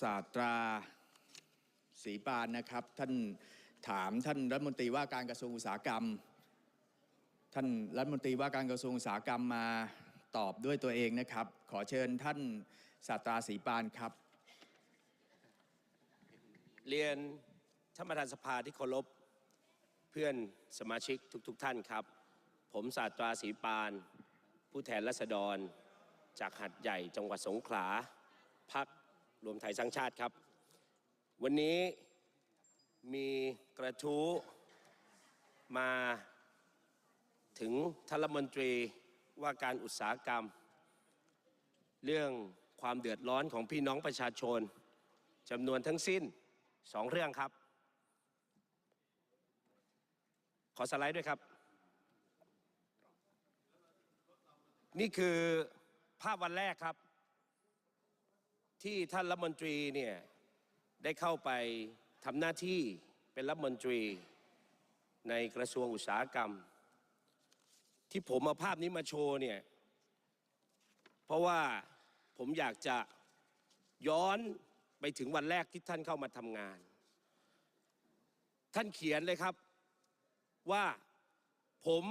ศาสตราศรีปานนะครับ ท่านถามท่านรัฐมนตรีว่าการกระทรวงอุตสาหกรรม ท่านรัฐมนตรีว่าการกระทรวงอุตสาหกรรมมาตอบด้วยตัวเองนะครับ ขอเชิญท่านศาสตราศรีปานครับ เรียนท่านประธานสภาที่เคารพเพื่อนสมาชิกทุกๆทท่านครับ ผมศาสตราศรีปาน ผู้แทนรัษฎร จากหัดใหญ่จังหวัดสงขลาพัก รวมไทยสร้างชาติครับ วันนี้มีกระทู้มาถึงท่านรัฐมนตรีว่าการอุตสาหกรรม เรื่องความเดือดร้อนของพี่น้องประชาชนจำนวนทั้งสิ้นสองเรื่องครับ ขอสไลด์ด้วยครับ นี่คือภาพวันแรกครับ ที่ท่านรัฐมนตรีเนี่ยได้เข้าไปทำหน้าที่เป็นรัฐมนตรีในกระทรวงอุตสาหกรรม ที่ผมเอาภาพนี้มาโชว์เนี่ยเพราะว่าผมอยากจะย้อนไปถึงวันแรกที่ท่านเข้ามาทำงาน ท่านเขียนเลยครับว่าผม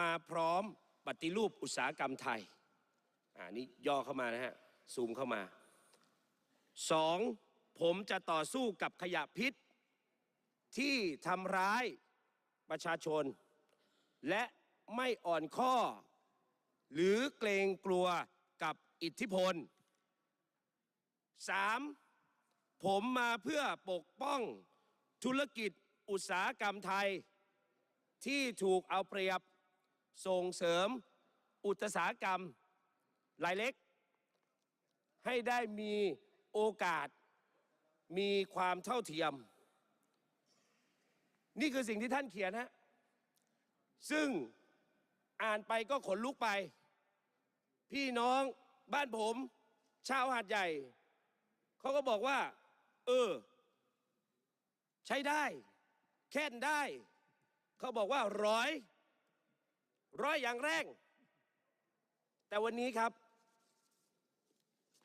มาพร้อมปฏิรูปอุตสาหกรรมไทยอ่านี่ย่อเข้ามานะฮะซูมเข้ามา สองผมจะต่อสู้กับขยะพิษ ที่ทำร้ายประชาชน และไม่อ่อนข้อ หรือเกรงกลัวกับอิทธิพล 3. ผมมาเพื่อปกป้องธุรกิจอุตสาหกรรมไทย ที่ถูกเอาเปรียบส่งเสริมอุตสาหกรรมรายเล็ก ให้ได้มี โอกาสมีความเท่าเทียม นี่คือสิ่งที่ท่านเขียนฮะซึ่งอ่านไปก็ขนลุกไป พี่น้องบ้านผม ชาวหาดใหญ่ เขาก็บอกว่า เออ ใช้ได้ แค่นได้ เขาบอกว่าร้อย ร้อยอย่างแรง แต่วันนี้ครับ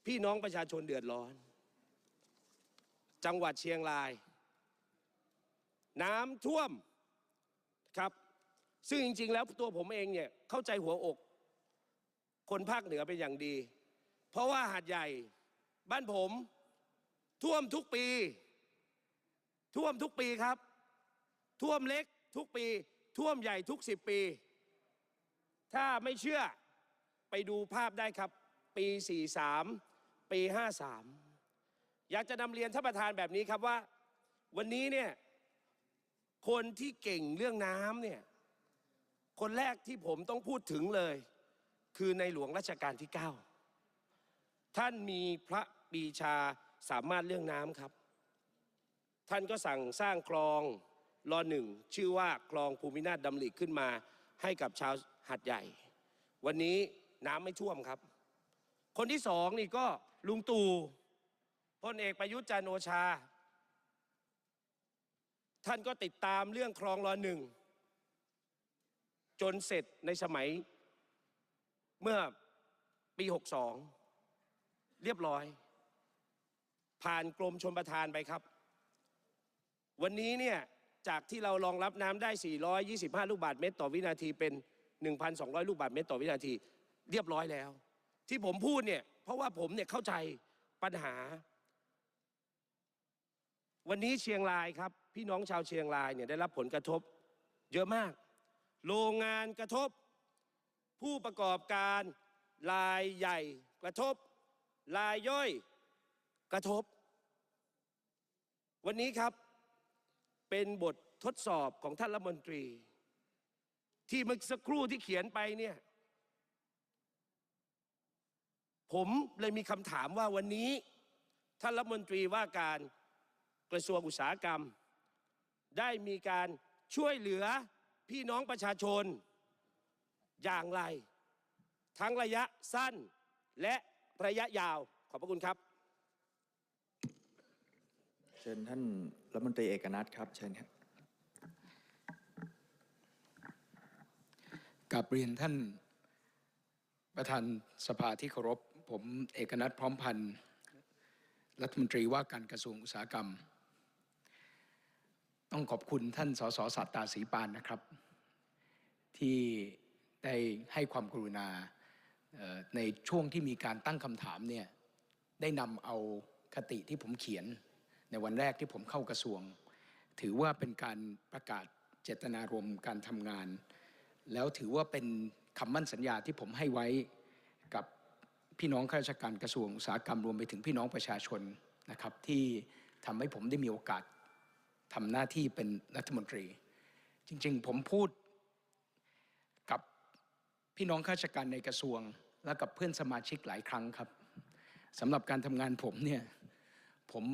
พี่น้องประชาชนเดือดร้อน จังหวัดเชียงราย น้ำท่วมครับ ซึ่งจริง ๆ แล้วตัวผมเองเนี่ยเข้าใจหัวอก คนภาคเหนือเป็นอย่างดี เพราะว่าหาดใหญ่บ้านผมท่วมทุกปี ท่วมทุกปีครับ ท่วมเล็กทุกปี ท่วมใหญ่ทุกสิบปี ถ้าไม่เชื่อไปดูภาพได้ครับ ปี 43 ปี 53 อยากจะนำเรียนท่านประธานแบบนี้ครับว่า วันนี้เนี่ยคนที่เก่งเรื่องน้ำเนี่ยคนแรกที่ผมต้องพูดถึงเลย คือในหลวงรัชกาลที่ 9 ท่านมีพระปีชาสามารถเรื่องน้ำครับ ท่านก็สั่งสร้างคลองรอหนึ่งชื่อว่าคลองภูมินาถดำริขึ้นมาให้กับชาวหัดใหญ่ วันนี้น้ำไม่ท่วมครับ คนที่สองนี่ก็ ลุงตู่พลเอกประยุทธ์จันโอชา ท่านก็ติดตามเรื่องคลองรอหนึ่ง จนเสร็จในสมัยเมื่อปี 62 เรียบร้อย ผ่านกรมชนประทานไปครับ วันนี้เนี่ยจากที่เรารองรับน้ำได้ 425 ลูกบาทเมตรต่อวินาทีเป็น 1,200 ลูกบาทเมตรต่อวินาที เรียบร้อยแล้ว ที่ผมพูดเนี่ย เพราะว่าผมเนี่ยเข้าใจปัญหา วันนี้เชียงรายครับ พี่น้องชาวเชียงรายเนี่ยได้รับผลกระทบ เยอะมาก โรงงานกระทบ ผู้ประกอบการรายใหญ่ กระทบรายย่อย กระทบ วันนี้ครับเป็นบททดสอบของท่านรัฐมนตรี ที่เมื่อสักครู่ที่เขียนไปเนี่ย ผมเลยมีคำถามว่าวันนี้ท่านรัฐมนตรีว่าการกระทรวงอุตสาหกรรม ได้มีการช่วยเหลือพี่น้องประชาชน อย่างไร ทั้งระยะสั้นและระยะยาว ขอบพระคุณครับ เชิญท่านรัฐมนตรีเอกนัทครับ เชิญครับกับเรียนท่านประธานสภาที่เคารพ ผมเอกนัทพร้อมพันธ์รัฐมนตรีว่าการกระทรวงอุตสาหกรรม ต้องขอบคุณท่านสสสัตตาศรีปานนะครับ ที่ได้ให้ความกรุณาในช่วงที่มีการตั้งคำถามเนี่ยได้นำเอาคติที่ผมเขียนในวันแรกที่ผมเข้ากระทรวง ถือว่าเป็นการประกาศเจตนารมณ์การทำงาน แล้วถือว่าเป็นคำมั่นสัญญาที่ผมให้ไว้ พี่น้องข้าราชการกระทรวงอุตสาหกรรมรวมไปถึงพี่น้องประชาชนนะครับที่ทำให้ผมได้มีโอกาสทำหน้าที่เป็นรัฐมนตรี จริงๆ ผมพูดกับพี่น้องข้าราชการในกระทรวง และกับเพื่อนสมาชิกหลายครั้งครับสำหรับการทำงานผมเนี่ยผม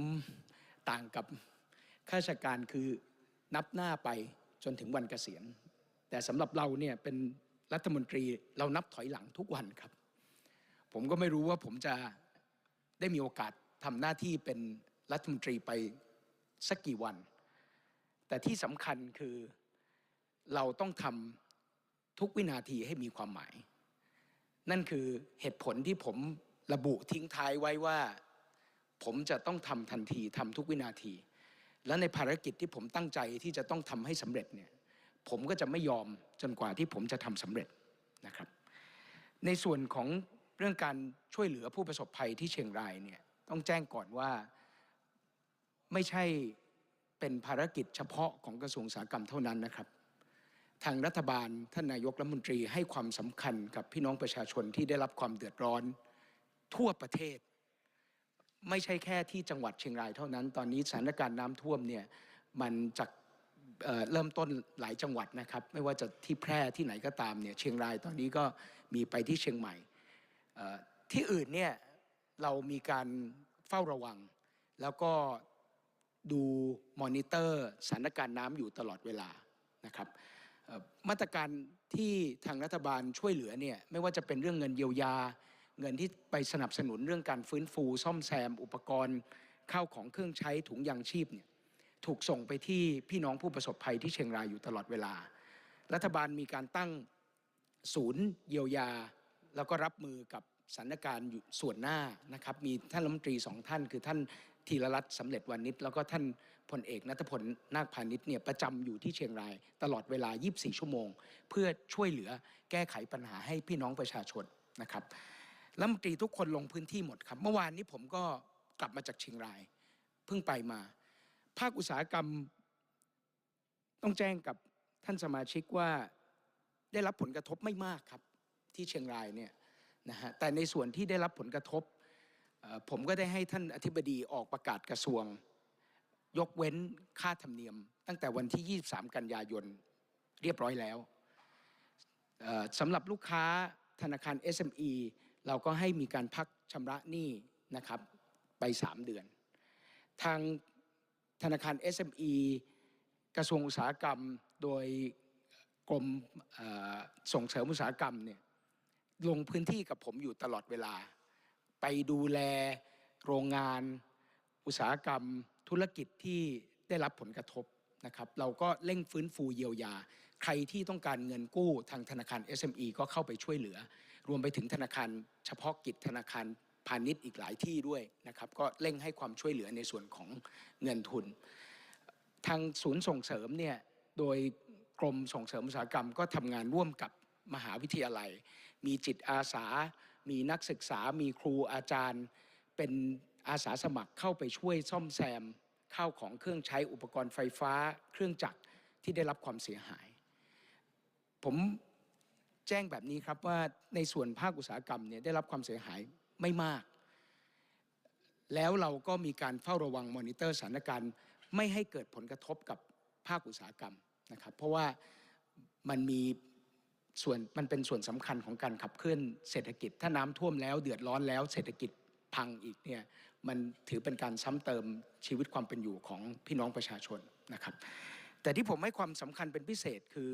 ต่างกับข้าราชการคือนับหน้าไปจนถึงวันเกษียณ แต่สำหรับเราเนี่ยเป็นรัฐมนตรีเรานับถอยหลังทุกวันครับ ผมก็ไม่รู้ว่าผมจะได้มีโอกาสทำหน้าที่เป็นรัฐมนตรีไปสักกี่วัน แต่ที่สำคัญคือเราต้องทำทุกวินาทีให้มีความหมาย นั่นคือเหตุผลที่ผมระบุทิ้งท้ายไว้ว่า ผมจะต้องทำทันทีทำทุกวินาที และในภารกิจที่ผมตั้งใจที่จะต้องทำให้สำเร็จเนี่ยผมก็จะไม่ยอมจนกว่าที่ผมจะทำสำเร็จนะครับ ในส่วนของ เรื่องการช่วยเหลือผู้ประสบภัยที่เชียงรายเนี่ยต้องแจ้งก่อนว่าไม่ใช่เป็นภารกิจเฉพาะของกระทรวงอุตสาหกรรมเท่านั้นนะครับ ทางรัฐบาลท่านนายกรัฐมนตรีให้ความสำคัญกับพี่น้องประชาชนที่ได้รับความเดือดร้อนทั่วประเทศ ไม่ใช่แค่ที่จังหวัดเชียงรายเท่านั้น ตอนนี้สถานการณ์น้ำท่วมเนี่ยมันจากเเริ่มต้นหลายจังหวัดนะครับ ไม่ว่าจะที่แพร่ที่ไหนก็ตามเนี่ยเชียงรายตอนนี้ก็มีไปที่เชียงใหม่ ที่อื่นเนี่ยเรามีการเฝ้าระวัง แล้วก็ดูมอนิเตอร์สถานการณ์น้ำอยู่ตลอดเวลานะครับมาตรการที่ทางรัฐบาลช่วยเหลือเนี่ยไม่ว่าจะเป็นเรื่องเงินเยียวยา เงินที่ไปสนับสนุนเรื่องการฟื้นฟู ซ่อมแซม อุปกรณ์ข้าวของเครื่องใช้ถุงยางชีพเนี่ยถูกส่งไปที่พี่น้องผู้ประสบภัยที่เชียงรายอยู่ตลอดเวลา รัฐบาลมีการตั้งศูนย์เยียวยา แล้วก็รับมือกับสถานการณ์ส่วนหน้านะครับ มีท่านรัฐมนตรีสองท่าน คือท่านธีรรัตน์สำเร็จวานิชแล้วก็ท่านพลเอกนัทพลนาคพาณิชย์เนี่ยประจำอยู่ที่เชียงราย ตลอดเวลา 24 ชั่วโมง เพื่อช่วยเหลือแก้ไขปัญหาให้พี่น้องประชาชนนะครับรัฐมนตรีทุกคนลงพื้นที่หมดครับ เมื่อวานนี้ผมก็กลับมาจากเชียงราย เพิ่งไปมา ภาคอุตสาหกรรม ต้องแจ้งกับท่านสมาชิกว่าได้รับผลกระทบไม่มากครับ ที่เชียงรายเนี่ยนะฮะแต่ในส่วนที่ได้รับผลกระทบ ผมก็ได้ให้ท่านอธิบดีออกประกาศกระทรวง ยกเว้นค่าธรรมเนียม ตั้งแต่วันที่ 23 กันยายนเรียบร้อยแล้วสำหรับลูกค้าธนาคาร SME เราก็ให้มีการพักชำระหนี้นะครับไป 3 เดือน ทางธนาคาร SME กระทรวงอุตสาหกรรมโดยกรมส่งเสริมอุตสาหกรรมเนี่ย ลงพื้นที่กับผมอยู่ตลอดเวลา ไปดูแลโรงงาน อุตสาหกรรม ธุรกิจที่ได้รับผลกระทบนะครับ เราก็เร่งฟื้นฟูเยียวยา ใครที่ต้องการเงินกู้ทางธนาคาร SME ก็เข้าไปช่วยเหลือ รวมไปถึงธนาคารเฉพาะกิจธนาคารพาณิชย์อีกหลายที่ด้วยนะครับ ก็เร่งให้ความช่วยเหลือในส่วนของเงินทุน ทางศูนย์ส่งเสริมเนี่ยโดยกรมส่งเสริมอุตสาหกรรมก็ทำงานร่วมกับมหาวิทยาลัย มีจิตอาสา มีนักศึกษา มีครูอาจารย์ เป็นอาสาสมัครเข้าไปช่วยซ่อมแซมข้าวของเครื่องใช้อุปกรณ์ไฟฟ้า เครื่องจักรที่ได้รับความเสียหาย ผมแจ้งแบบนี้ครับว่าในส่วนภาคอุตสาหกรรมเนี่ยได้รับความเสียหายไม่มาก แล้วเราก็มีการเฝ้าระวังมอนิเตอร์สถานการณ์ไม่ให้เกิดผลกระทบกับภาคอุตสาหกรรมนะครับ เพราะว่ามันมี ส่วนมันเป็นส่วนสำคัญของการขับเคลื่อนเศรษฐกิจ ถ้าน้ำท่วมแล้วเดือดร้อนแล้วเศรษฐกิจพังอีกเนี่ยมันถือเป็นการซ้ำเติมชีวิตความเป็นอยู่ของพี่น้องประชาชนนะครับ แต่ที่ผมให้ความสำคัญเป็นพิเศษคือ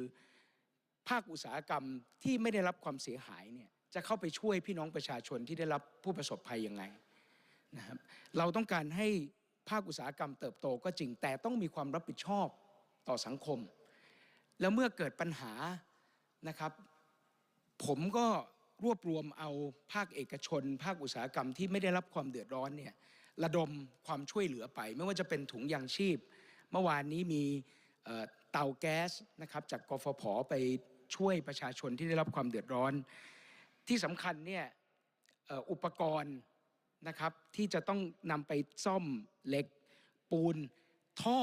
ภาคอุตสาหกรรมที่ไม่ได้รับความเสียหายเนี่ยจะเข้าไปช่วยพี่น้องประชาชนที่ได้รับผู้ประสบภัยยังไงนะครับเราต้องการให้ภาคอุตสาหกรรมเติบโตก็จริงแต่ต้องมีความรับผิดชอบต่อสังคม แล้วเมื่อเกิดปัญหา นะครับ ผมก็รวบรวมเอาภาคเอกชน ภาคอุตสาหกรรมที่ไม่ได้รับความเดือดร้อนเนี่ยระดมความช่วยเหลือไป ไม่ว่าจะเป็นถุงยางชีพ เมื่อวานนี้มีเตาแก๊สนะครับจากกฟผไปช่วยประชาชนที่ได้รับความเดือดร้อน ที่สำคัญเนี่ยออุปกรณ์นะครับที่จะต้องนำไปซ่อมเหล็กปูนท่อ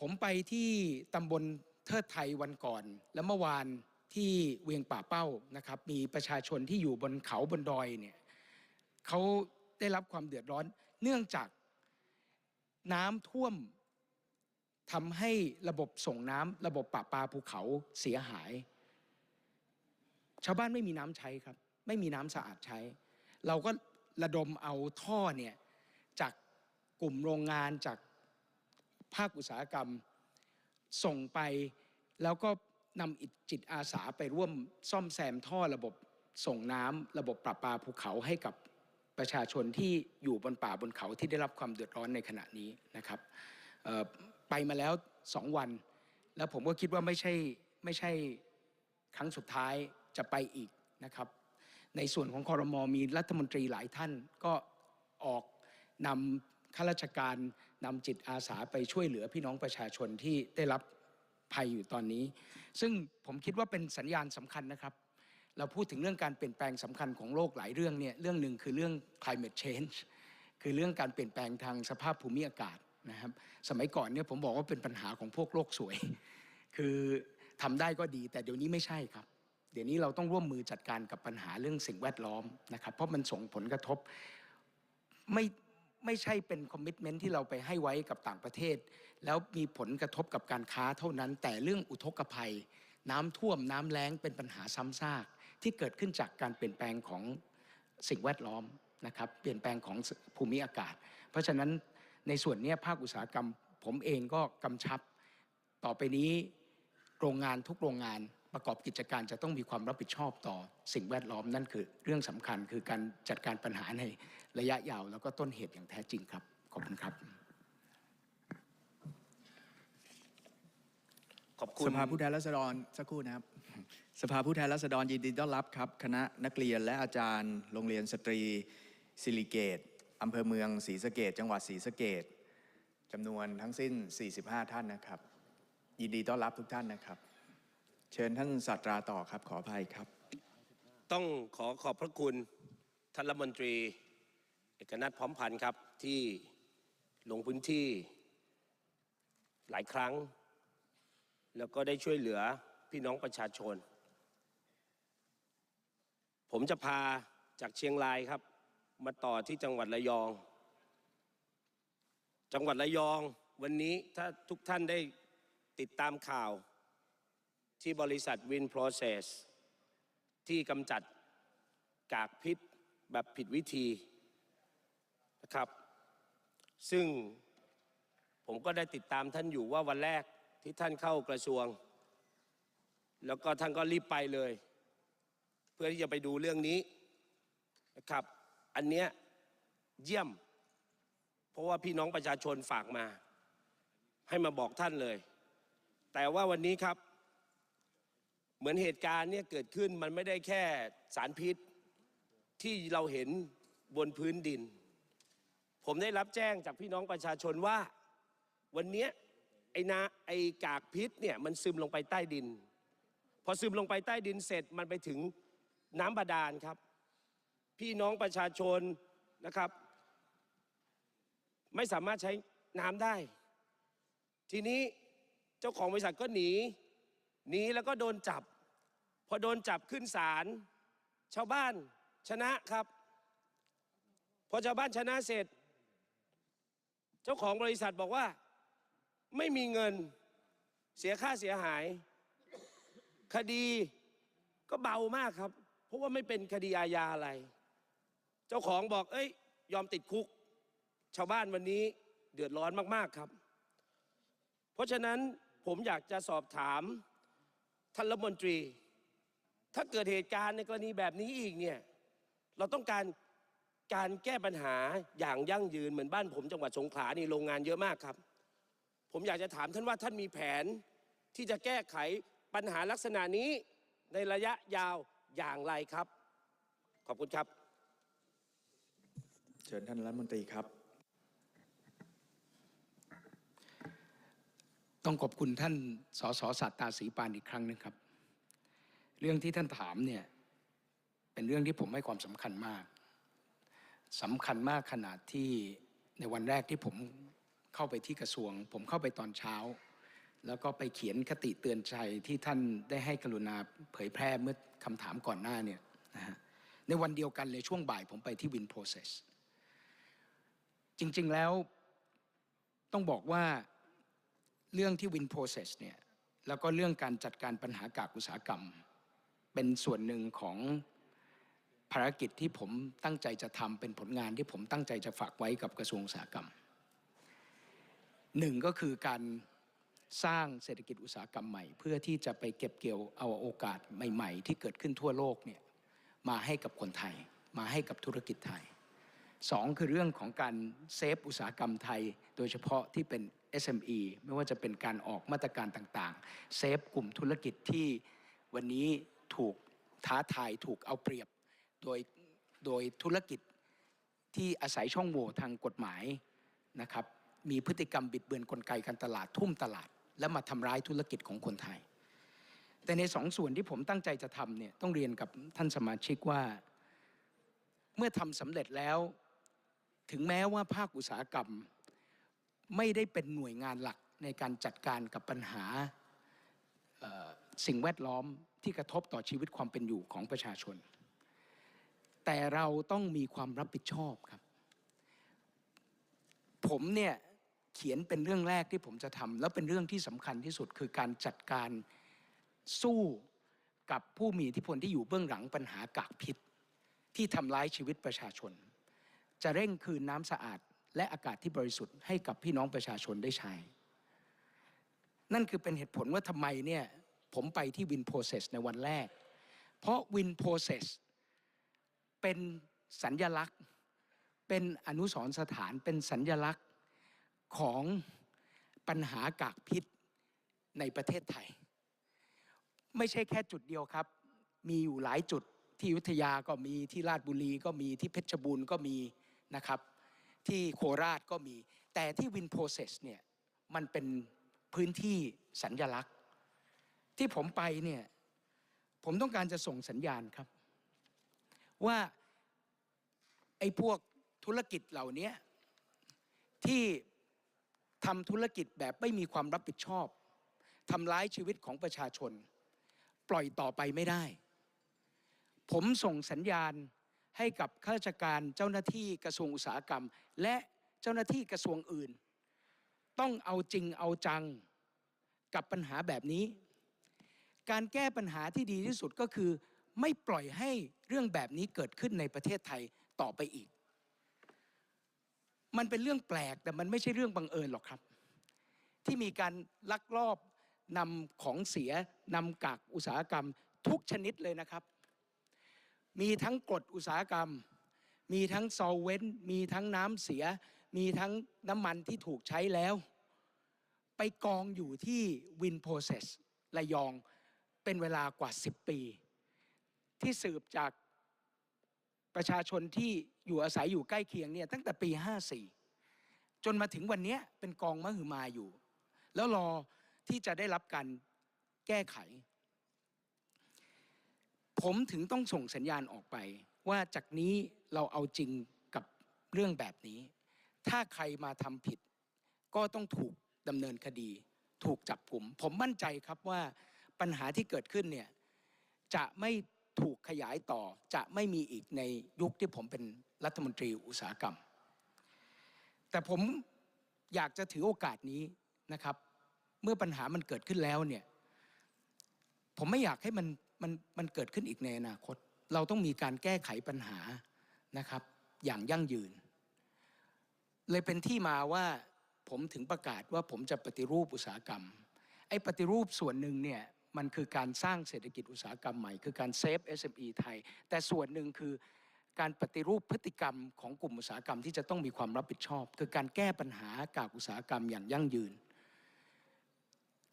ผมไปที่ตำบล เทิดไทยวันก่อน และเมื่อวานที่เวียงป่าเป้านะครับ มีประชาชนที่อยู่บนเขาบนดอยเนี่ยเขาได้รับความเดือดร้อน เนื่องจากน้ำท่วมทำให้ระบบส่งน้ำระบบป่าปลาภูเขาเสียหาย ชาวบ้านไม่มีน้ำใช้ครับ ไม่มีน้ำสะอาดใช้ เราก็ระดมเอาท่อเนี่ยจากกลุ่มโรงงานจากภาคอุตสาหกรรม ส่งไปแล้วก็นำจิตอาสาไปร่วมซ่อมแซมท่อระบบส่งน้ำระบบประปาภูเขาให้กับประชาชนที่อยู่บนป่าบนเขาที่ได้รับความเดือดร้อนในขณะนี้นะครับไปมาแล้วสองวัน แล้วผมก็คิดว่าไม่ใช่ไม่ใช่ครั้งสุดท้ายจะไปอีกนะครับ ในส่วนของคอรมอมีรัฐมนตรีหลายท่านก็ออกนำข้าราชการ นำจิตอาสาไปช่วยเหลือพี่น้องประชาชนที่ได้รับภัยอยู่ตอนนี้ ซึ่งผมคิดว่าเป็นสัญญาณสำคัญนะครับ เราพูดถึงเรื่องการเปลี่ยนแปลงสำคัญของโลกหลายเรื่องเนี่ยเรื่องหนึ่งคือเรื่อง climate change คือเรื่องการเปลี่ยนแปลงทางสภาพภูมิอากาศนะครับ สมัยก่อนเนี่ยผมบอกว่าเป็นปัญหาของพวกโลกสวย คือทำได้ก็ดี แต่เดี๋ยวนี้ไม่ใช่ครับเดี๋ยวนี้เราต้องร่วมมือจัดการกับปัญหาเรื่องสิ่งแวดล้อมนะครับ เพราะมันส่งผลกระทบไม่ ไม่ใช่เป็นคอมมิชเมนที่เราไปให้ไว้กับต่างประเทศ แล้วมีผลกระทบกับการค้าเท่านั้น แต่เรื่องอุทกภัย น้ำท่วมน้ำแล้งเป็นปัญหาซ้ำซาก ที่เกิดขึ้นจากการเปลี่ยนแปลงของสิ่งแวดล้อมนะครับเปลี่ยนแปลงของภูมิอากาศ เพราะฉะนั้นในส่วนนี้ภาคอุตสาหกรรม ผมเองก็กำชับ ต่อไปนี้โรงงานทุกโรงงาน ประกอบกิจการจะต้องมีความรับผิดชอบต่อสิ่งแวดล้อมนั่นคือเรื่องสำคัญคือการจัดการปัญหาในระยะยาว แล้วก็ต้นเหตุอย่างแท้จริงครับ ขอบคุณครับ ขอบคุณสภาผู้แทนราษฎรสักครู่นะครับ สภาผู้แทนราษฎรยินดีต้อนรับครับ คณะนักเรียนและอาจารย์ โรงเรียนสตรีสิริเกตอำเภอเมืองศรีสะเกดจังหวัดศรีสะเกดจำนวนทั้งสิ้น 45 ท่านนะครับ ยินดีต้อนรับทุกท่านนะครับ เชิญท่านศาสตราต่อครับขออภัยครับ ต้องขอขอบพระคุณท่านรัฐมนตรี เอกนัทพร้อมพันธ์ครับที่ลงพื้นที่หลายครั้ง แล้วก็ได้ช่วยเหลือพี่น้องประชาชน ผมจะพาจากเชียงรายครับ มาต่อที่จังหวัดระยอง จังหวัดระยองวันนี้ถ้าทุกท่านได้ติดตามข่าว ที่บริษัทวินโปรเซสที่กำจัดกากพิษแบบผิดวิธีนะครับ ซึ่งผมก็ได้ติดตามท่านอยู่ว่าวันแรกที่ท่านเข้ากระทรวง แล้วก็ท่านก็รีบไปเลย เพื่อที่จะไปดูเรื่องนี้นะครับ อันเนี้ยเยี่ยม เพราะว่าพี่น้องประชาชนฝากมา ให้มาบอกท่านเลย แต่ว่าวันนี้ครับ เหมือนเหตุการณ์เนี่ยเกิดขึ้นมันไม่ได้แค่สารพิษที่เราเห็นบนพื้นดิน ผมได้รับแจ้งจากพี่น้องประชาชนว่า วันนี้ไอ้นาไอ้กากพิษเนี่ยมันซึมลงไปใต้ดิน พอซึมลงไปใต้ดินเสร็จมันไปถึงน้ำบาดาลครับ พี่น้องประชาชนนะครับ ไม่สามารถใช้น้ำได้ ทีนี้เจ้าของบริษัทก็หนีหนีแล้วก็โดนจับ อโดนจับขึ้นศาลชาวบ้านชนะครับ พอชาวบ้านชนะเสร็จ เจ้าของบริษัทบอกว่า ไม่มีเงินเสียค่าเสียหาย คดีก็เบามากครับ เพราะว่าไม่เป็นคดีอาญาอะไร เจ้าของบอก เอ้ย ยอมติดคุก ชาวบ้านวันนี้เดือดร้อนมาก ๆครับ เพราะฉะนั้นผมอยากจะสอบถามท่านรัฐมนตรี ถ้าเกิดเหตุการณ์ในกรณีแบบนี้อีกเนี่ยเราต้องการการแก้ปัญหาอย่างยั่งยืนเหมือนบ้านผมจังหวัดสงขลานี่โรงงานเยอะมากครับ ผมอยากจะถามท่านว่าท่านมีแผนที่จะแก้ไขปัญหาลักษณะนี้ในระยะยาวอย่างไรครับ ขอบคุณครับ เชิญท่านรัฐมนตรีครับ ต้องขอบคุณท่านสสสัตตาศรีปานอีกครั้งหนึงครับ เรื่องที่ท่านถามเนี่ยเป็นเรื่องที่ผมให้ความสำคัญมากสำคัญมากขนาดที่ในวันแรกที่ผมเข้าไปที่กระทรวง ผมเข้าไปตอนเช้า แล้วก็ไปเขียนคติเตือนใจที่ท่านได้ให้กรุณาเผยแพร่เมื่อคำถามก่อนหน้าเนี่ยนะฮะในวันเดียวกันเลยช่วงบ่ายผมไปที่วินโปรเซสจริงๆแล้วต้องบอกว่าเรื่องที่วินโปรเซสเนี่ยแล้วก็เรื่องการจัดการปัญหากากอุตสาหกรรม เป็นส่วนหนึ่งของภารกิจที่ผมตั้งใจจะทำเป็นผลงานที่ผมตั้งใจจะฝากไว้กับกระทรวงอุตสาหกรรมหนึ่งก็คือการสร้างเศรษฐกิจอุตสาหกรรมใหม่ เพื่อที่จะไปเก็บเกี่ยวเอาโอกาสใหม่ ๆ ที่เกิดขึ้นทั่วโลกเนี่ยมาให้กับคนไทย มาให้กับธุรกิจไทยสองคือเรื่องของการเซฟอุตสาหกรรมไทย โดยเฉพาะที่เป็น SME ไม่ว่าจะเป็นการออกมาตรการต่างๆ เซฟกลุ่มธุรกิจที่วันนี้ ถูกท้าทายถูกเอาเปรียบโดยโดยธุรกิจที่อาศัยช่องโหว่ทางกฎหมายนะครับ มีพฤติกรรมบิดเบือนกลไกการตลาดทุ่มตลาด และมาทำร้ายธุรกิจของคนไทย แต่ในสองส่วนที่ผมตั้งใจจะทำเนี่ยต้องเรียนกับท่านสมาชิกว่า เมื่อทำสำเร็จแล้ว ถึงแม้ว่าภาคอุตสาหกรรม ไม่ได้เป็นหน่วยงานหลักในการจัดการกับปัญหา สิ่งแวดล้อมที่กระทบต่อชีวิตความเป็นอยู่ของประชาชน แต่เราต้องมีความรับผิดชอบครับ ผมเนี่ยเขียนเป็นเรื่องแรกที่ผมจะทำแล้วเป็นเรื่องที่สำคัญที่สุดคือการจัดการสู้กับผู้มีอิทธิพลที่อยู่เบื้องหลังปัญหากากพิษ ที่ทำร้ายชีวิตประชาชน จะเร่งคืนน้ำสะอาดและอากาศที่บริสุทธิ์ให้กับพี่น้องประชาชนได้ใช้ นั่นคือเป็นเหตุผลว่าทำไมเนี่ย ผมไปที่วินโปรเซสในวันแรก เพราะวินโปรเซสเป็นสัญญลักษณ์ เป็นอนุสรสถานเป็นสัญญลักษณ์ของปัญหากากพิษในประเทศไทย ไม่ใช่แค่จุดเดียวครับ มีอยู่หลายจุดที่ยุธยาก็มีที่ราชบุรีก็มีที่เพชรบูรณ์ก็มีนะครับ ที่โคราชก็มี แต่ที่วินโปรเซสเนี่ยมันเป็นพื้นที่สัญญลักษณ์ ที่ผมไปเนี่ยผมต้องการจะส่งสัญญาณครับ ว่าไอ้พวกธุรกิจเหล่านี้ที่ทำธุรกิจแบบไม่มีความรับผิดชอบทำร้ายชีวิตของประชาชน ปล่อยต่อไปไม่ได้ ผมส่งสัญญาณให้กับข้าราชการเจ้าหน้าที่กระทรวงอุตสาหกรรม และเจ้าหน้าที่กระทรวงอื่น ต้องเอาจริงเอาจังกับปัญหาแบบนี้ การแก้ปัญหาที่ดีที่สุดก็คือ ไม่ปล่อยให้เรื่องแบบนี้เกิดขึ้นในประเทศไทยต่อไปอีก มันเป็นเรื่องแปลกแต่มันไม่ใช่เรื่องบังเอิญหรอกครับ ที่มีการลักลอบนำของเสียนำกากอุตสาหกรรมทุกชนิดเลยนะครับ มีทั้งกรดอุตสาหกรรม มีทั้งซอลเวนมีทั้งน้ำเสีย มีทั้งน้ำมันที่ถูกใช้แล้ว ไปกองอยู่ที่วินโปรเซสระยอง เป็นเวลากว่า 10 ปี ที่สืบจากประชาชนที่อยู่อาศัยอยู่ใกล้เคียงเนี่ยตั้งแต่ปี 54 จนมาถึงวันนี้เป็นกองมหึมาอยู่ แล้วรอที่จะได้รับการแก้ไข ผมถึงต้องส่งสัญญาณออกไป ว่าจากนี้เราเอาจริงกับเรื่องแบบนี้ ถ้าใครมาทำผิด ก็ต้องถูกดำเนินคดี ถูกจับกลุ่ม ผมมั่นใจครับว่า ปัญหาที่เกิดขึ้นเนี่ยจะไม่ถูกขยายต่อจะไม่มีอีกในยุคที่ผมเป็นรัฐมนตรีอุตสาหกรรม แต่ผมอยากจะถือโอกาสนี้นะครับ เมื่อปัญหามันเกิดขึ้นแล้วเนี่ยผมไม่อยากให้มันมันมันเกิดขึ้นอีกในอนาคต เราต้องมีการแก้ไขปัญหานะครับ อย่างยั่งยืน เลยเป็นที่มาว่าผมถึงประกาศว่าผมจะปฏิรูปอุตสาหกรรมไอ้ปฏิรูปส่วนหนึ่งเนี่ย มันคือการสร้างเศรษฐกิจอุตสาหกรรมใหม่ คือการเซฟ SME ไทย แต่ส่วนหนึ่งคือการปฏิรูปพฤติกรรมของกลุ่มอุตสาหกรรมที่จะต้องมีความรับผิดชอบ คือการแก้ปัญหากากอุตสาหกรรมอย่างยั่งยืน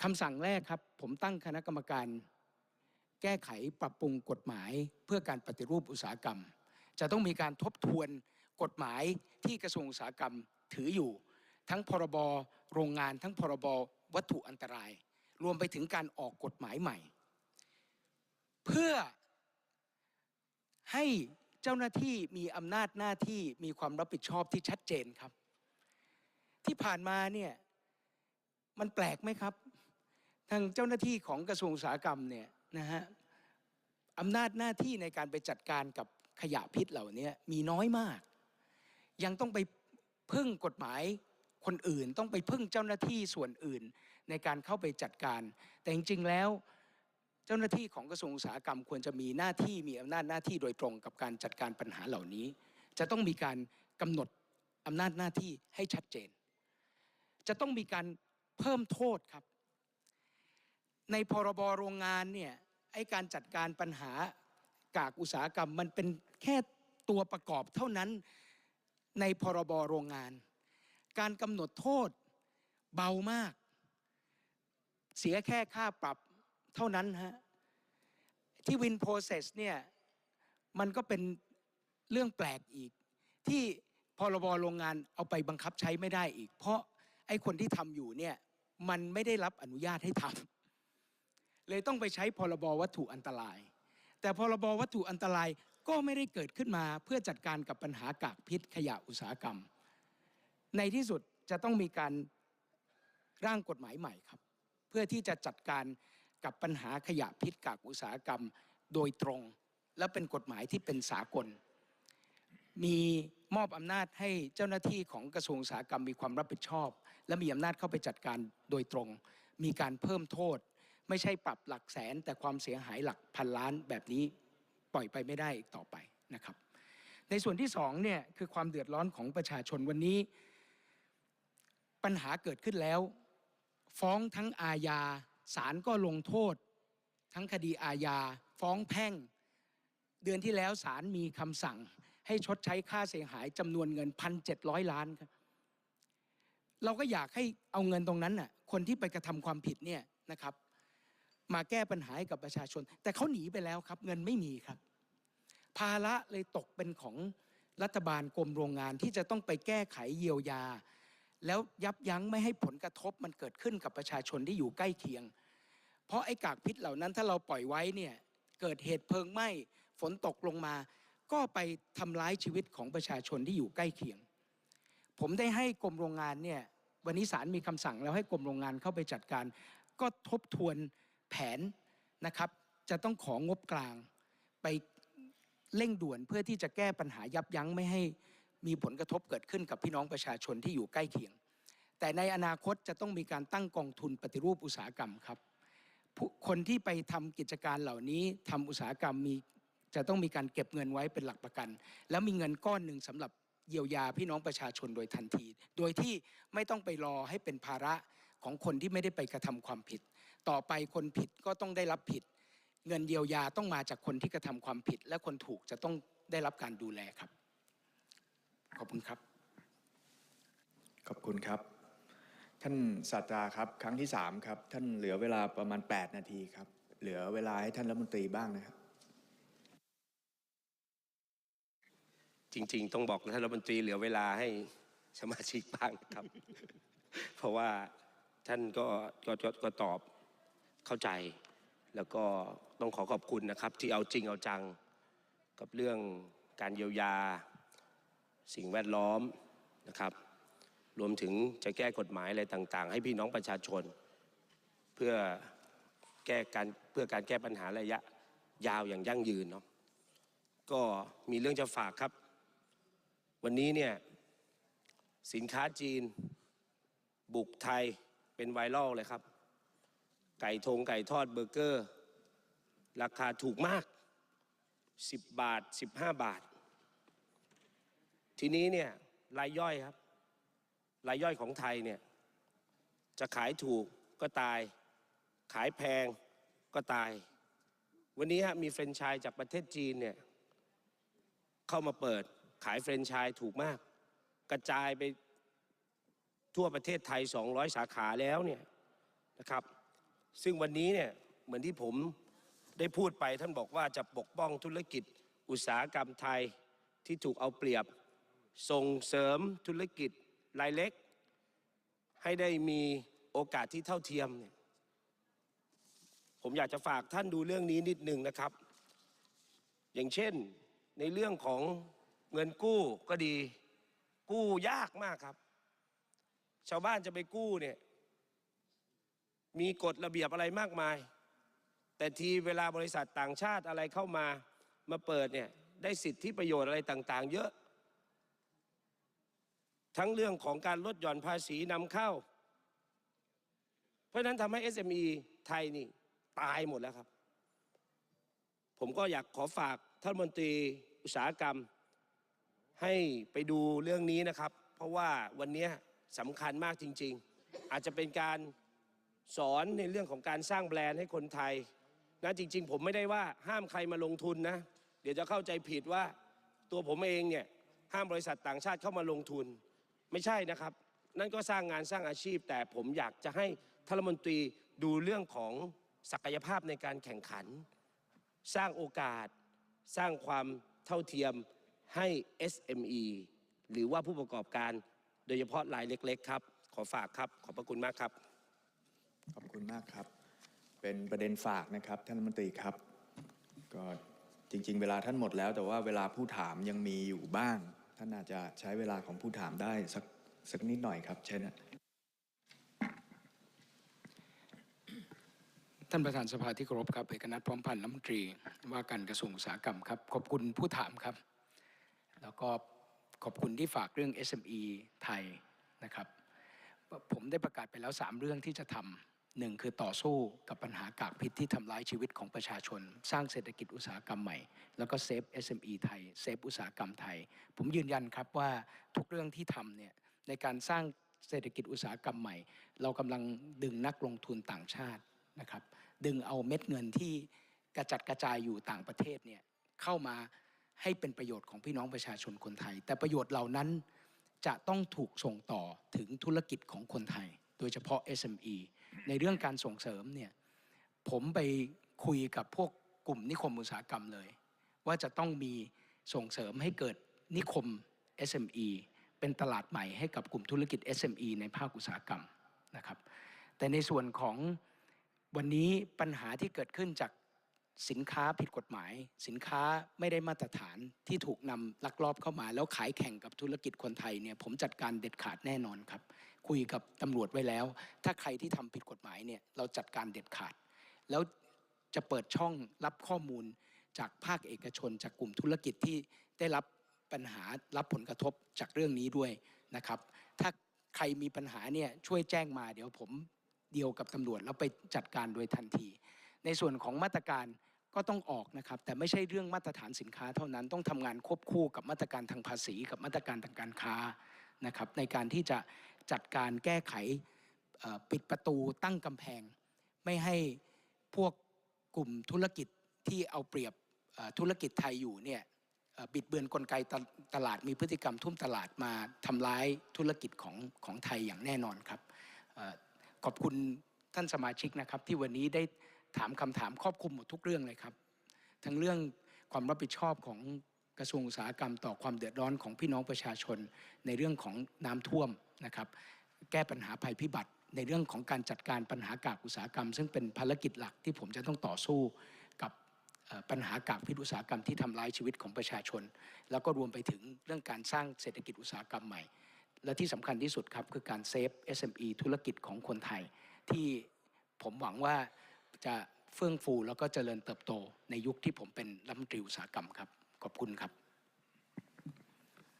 คำสั่งแรกครับ ผมตั้งคณะกรรมการ แก้ไขปรับปรุงกฎหมายเพื่อการปฏิรูปอุตสาหกรรม จะต้องมีการทบทวนกฎหมายที่กระทรวงอุตสาหกรรมถืออยู่ ทั้งพรบโรงงาน ทั้งพรบวัตถุอันตราย รวมไปถึงการออกกฎหมายใหม่ เพื่อให้เจ้าหน้าที่มีอำนาจหน้าที่มีความรับผิดชอบที่ชัดเจนครับ ที่ผ่านมาเนี่ยมันแปลกไหมครับ ทางเจ้าหน้าที่ของกระทรวงอุตสาหกรรมเนี่ยนะฮะอำนาจหน้าที่ในการไปจัดการกับขยะพิษเหล่านี้มีน้อยมาก ยังต้องไปพึ่งกฎหมายคนอื่น ต้องไปพึ่งเจ้าหน้าที่ส่วนอื่น ในการเข้าไปจัดการ แต่จริงๆแล้ว เจ้าหน้าที่ของกระทรวงอุตสาหกรรมควรจะมีหน้าที่มีอำนาจหน้าที่โดยตรงกับการจัดการปัญหาเหล่านี้ จะต้องมีการกำหนดอำนาจหน้าที่ให้ชัดเจน จะต้องมีการเพิ่มโทษครับ ในพรบโรงงานเนี่ยไอการจัดการปัญหากากอุตสาหกรรมมันเป็นแค่ตัวประกอบเท่านั้นในพรบโรงงาน การกำหนดโทษเบามาก เสียแค่ค่าปรับเท่านั้นฮะที่วินโปรเซสเนี่ยมันก็เป็นเรื่องแปลกอีก ที่พรบโรงงานเอาไปบังคับใช้ไม่ได้อีก เพราะไอ้คนที่ทำอยู่เนี่ยมันไม่ได้รับอนุญาตให้ทำเลยต้องไปใช้พรบวัตถุอันตราย แต่พรบวัตถุอันตรายก็ไม่ได้เกิดขึ้นมาเพื่อจัดการกับปัญหากากพิษขยะอุตสาหกรรม ในที่สุดจะต้องมีการร่างกฎหมายใหม่ครับ เพื่อที่จะจัดการกับปัญหาขยะพิษกากอุตสาหกรรมโดยตรง และเป็นกฎหมายที่เป็นสากล มีมอบอำนาจให้เจ้าหน้าที่ของกระทรวงอุตสาหกรรมมีความรับผิดชอบ และมีอำนาจเข้าไปจัดการโดยตรง มีการเพิ่มโทษ ไม่ใช่ปรับหลักแสน แต่ความเสียหายหลักพันล้านแบบนี้ปล่อยไปไม่ได้อีกต่อไปนะครับ ในส่วนที่สองเนี่ยคือความเดือดร้อนของประชาชนวันนี้ ปัญหาเกิดขึ้นแล้ว ฟ้องทั้งอาญาศาลก็ลงโทษ ทั้งคดีอาญาฟ้องแพ่ง เดือนที่แล้วศาลมีคำสั่ง ให้ชดใช้ค่าเสียหายจำนวนเงินพันเจ็ดร้อยล้านครับเราก็อยากให้เอาเงินตรงนั้นน่ะคนที่ไปกระทำความผิดเนี่ยนะครับ มาแก้ปัญหาให้กับประชาชน แต่เขาหนีไปแล้วครับ เงินไม่มีครับ ภาระเลยตกเป็นของรัฐบาลกรมโรงงานที่จะต้องไปแก้ไขเยียวยา แล้วยับยั้งไม่ให้ผลกระทบมันเกิดขึ้นกับประชาชนที่อยู่ใกล้เคียง เพราะไอ้กากพิษเหล่านั้นถ้าเราปล่อยไว้เนี่ยเกิดเหตุเพลิงไหม้ฝนตกลงมา ก็ไปทำร้ายชีวิตของประชาชนที่อยู่ใกล้เคียง ผมได้ให้กรมโรงงานเนี่ยวันนี้ศาลมีคำสั่งแล้วให้กรมโรงงานเข้าไปจัดการ ก็ทบทวนแผนนะครับ จะต้องของงบกลางไปเร่งด่วนเพื่อที่จะแก้ปัญหายับยั้งไม่ให้ มีผลกระทบเกิดขึ้นกับพี่น้องประชาชนที่อยู่ใกล้เคียง แต่ในอนาคตจะต้องมีการตั้งกองทุนปฏิรูปอุตสาหกรรมครับ คนที่ไปทำกิจการเหล่านี้ทำอุตสาหกรรมมีจะต้องมีการเก็บเงินไว้เป็นหลักประกัน แล้วมีเงินก้อนหนึ่งสำหรับเยียวยาพี่น้องประชาชนโดยทันที โดยที่ไม่ต้องไปรอให้เป็นภาระของคนที่ไม่ได้ไปกระทำความผิด ต่อไปคนผิดก็ต้องได้รับผิด เงินเยียวยาต้องมาจากคนที่กระทำความผิด และคนถูกจะต้องได้รับการดูแลครับ ขอบคุณครับ ขอบคุณครับ ท่านศาสตราครับ ครั้งที่3ครับ ท่านเหลือเวลาประมาณ 8 นาทีครับ เหลือเวลาให้ท่านรัฐมนตรีบ้างนะครับ จริง ๆ ต้องบอกท่านรัฐมนตรีเหลือเวลาให้สมาชิกบ้างครับ เพราะว่าท่านก็ก็ก็ก็ตอบเข้าใจ แล้วก็ต้องขอขอบคุณนะครับ ที่เอาจริงเอาจังกับเรื่องการเยียวยา สิ่งแวดล้อมนะครับ รวมถึงจะแก้กฎหมายอะไรต่างๆ ให้พี่น้องประชาชน เพื่อแก้การเพื่อการแก้ปัญหาระยะยาวอย่างยั่งยืนเนาะก็มีเรื่องจะฝากครับ วันนี้เนี่ยสินค้าจีน บุกไทยเป็นไวรัลเลยครับ ไก่ทงไก่ทอดเบอร์เกอร์ ราคาถูกมาก 10 บาท 15 บาท ทีนี้เนี่ยรายย่อยครับ รายย่อยของไทยเนี่ยจะขายถูกก็ตาย ขายแพงก็ตาย วันนี้ฮะมีแฟรนไชส์จากประเทศจีนเนี่ยเข้ามาเปิดขายแฟรนไชส์ถูกมาก กระจายไปทั่วประเทศไทย 200 สาขาแล้วเนี่ยนะครับ ซึ่งวันนี้เนี่ยเหมือนที่ผมได้พูดไปท่านบอกว่าจะปกป้องธุรกิจอุตสาหกรรมไทยที่ถูกเอาเปรียบ ส่งเสริมธุรกิจรายเล็ก ให้ได้มีโอกาสที่เท่าเทียมเนี่ยผมอยากจะฝากท่านดูเรื่องนี้นิดหนึ่งนะครับ อย่างเช่นในเรื่องของเงินกู้ก็ดี กู้ยากมากครับ ชาวบ้านจะไปกู้เนี่ยมีกฎระเบียบอะไรมากมาย แต่ทีเวลาบริษัทต่างชาติอะไรเข้ามามาเปิดเนี่ยได้สิทธิประโยชน์อะไรต่าง ๆ เยอะ ทั้งเรื่องของการลดหย่อนภาษีนำเข้า เพราะฉะนั้นทำให้ SME ไทยนี่ตายหมดแล้วครับ ผมก็อยากขอฝากท่านรัฐมนตรีอุตสาหกรรม ให้ไปดูเรื่องนี้นะครับ เพราะว่าวันนี้สำคัญมากจริง ๆ อาจจะเป็นการสอนในเรื่องของการสร้างแบรนด์ให้คนไทยนะจริง ๆ ผมไม่ได้ว่าห้ามใครมาลงทุนนะ เดี๋ยวจะเข้าใจผิดว่าตัวผมเองเนี่ยห้ามบริษัทต่างชาติเข้ามาลงทุน ไม่ใช่นะครับ นั่นก็สร้างงานสร้างอาชีพ แต่ผมอยากจะให้ท่านรัฐมนตรีดูเรื่องของศักยภาพในการแข่งขัน สร้างโอกาส สร้างความเท่าเทียมให้ SME หรือว่าผู้ประกอบการโดยเฉพาะรายเล็ก ๆ ครับ ขอฝากครับ ขอบพระคุณมากครับ ขอบคุณมากครับ เป็นประเด็นฝากนะครับท่านรัฐมนตรีครับ ก็จริง ๆ เวลาท่านหมดแล้ว แต่ว่าเวลาผู้ถามยังมีอยู่บ้าง ท่านอาจจะใช้เวลาของผู้ถามได้สักสักนิดหน่อยครับเช่นท่านประธานสภาที่เคารพครับเอกนัทพร้อมพันธ์รัฐมนตรีว่าการกระทรวงอุตสาหกรรมครับ ขอบคุณผู้ถามครับ แล้วก็ขอบคุณที่ฝากเรื่อง SME ไทยนะครับ ผมได้ประกาศไปแล้ว 3 เรื่องที่จะทำ หนึ่งคือต่อสู้กับปัญหากากพิษที่ทำร้ายชีวิตของประชาชน สร้างเศรษฐกิจอุตสาหกรรมใหม่ แล้วก็เซฟ SME ไทย เซฟอุตสาหกรรมไทย ผมยืนยันครับว่าทุกเรื่องที่ทำเนี่ยในการสร้างเศรษฐกิจอุตสาหกรรมใหม่ เรากำลังดึงนักลงทุนต่างชาตินะครับ ดึงเอาเม็ดเงินที่กระจัดกระจายอยู่ต่างประเทศเนี่ยเข้ามาให้เป็นประโยชน์ของพี่น้องประชาชนคนไทย แต่ประโยชน์เหล่านั้นจะต้องถูกส่งต่อถึงธุรกิจของคนไทย โดยเฉพาะ SME ในเรื่องการส่งเสริมเนี่ยผมไปคุยกับพวกกลุ่มนิคมอุตสาหกรรมเลย ว่าจะต้องมีส่งเสริมให้เกิดนิคม SME เป็นตลาดใหม่ให้กับกลุ่มธุรกิจ SME ในภาคอุตสาหกรรมนะครับ แต่ในส่วนของวันนี้ปัญหาที่เกิดขึ้นจากสินค้าผิดกฎหมาย สินค้าไม่ได้มาตรฐานที่ถูกนำลักลอบเข้ามา แล้วขายแข่งกับธุรกิจคนไทยเนี่ยผมจัดการเด็ดขาดแน่นอนครับ คุยกับตำรวจไว้แล้ว ถ้าใครที่ทำผิดกฎหมายเนี่ยเราจัดการเด็ดขาด แล้วจะเปิดช่องรับข้อมูลจากภาคเอกชน จากกลุ่มธุรกิจที่ได้รับปัญหารับผลกระทบจากเรื่องนี้ด้วยนะครับ ถ้าใครมีปัญหาเนี่ยช่วยแจ้งมาเดี๋ยวผมเดียวกับตำรวจแล้วไปจัดการโดยทันที ในส่วนของมาตรการก็ต้องออกนะครับ แต่ไม่ใช่เรื่องมาตรฐานสินค้าเท่านั้นต้องทำงานควบคู่กับมาตรการทางภาษี กับมาตรการทางการค้านะครับ ในการที่จะ จัดการแก้ไขปิดประตูตั้งกำแพง ไม่ให้พวกกลุ่มธุรกิจที่เอาเปรียบธุรกิจไทยอยู่เนี่ยบิดเบือนกลไกตลตลาดมีพฤติกรรมทุ่มตลาดมาทำร้ายธุรกิจของของไทยอย่างแน่นอนครับอขอบคุณท่านสมาชิกนะครับ ที่วันนี้ได้ถามคำถามครอบคลุมหมดทุกเรื่องเลยครับ ทั้งเรื่องความรับผิดชอบของกระทรวงอุตสาหกรรมต่อความเดือดร้อนของพี่น้องประชาชนในเรื่องของน้ำท่วม นะครับแก้ปัญหาภัยพิบัติ ในเรื่องของการจัดการปัญหากากอุตสาหกรรม ซึ่งเป็นภารกิจหลักที่ผมจะต้องต่อสู้กับปัญหากากพิษอุตสาหกรรมที่ทำร้ายชีวิตของประชาชน แล้วก็รวมไปถึงเรื่องการสร้างเศรษฐกิจอุตสาหกรรมใหม่ และที่สำคัญที่สุดครับคือการเซฟ SME ธุรกิจของคนไทย ที่ผมหวังว่าจะเฟื่องฟูแล้วก็เจริญเติบโตในยุคที่ผมเป็นรัฐมนตรีอุตสาหกรรมครับ ขอบคุณครับ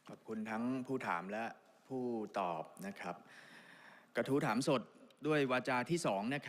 ขอบคุณทั้งผู้ถามและ ผู้ตอบนะครับ กระทู้ถามสดด้วยวาจาที่สองนะครับ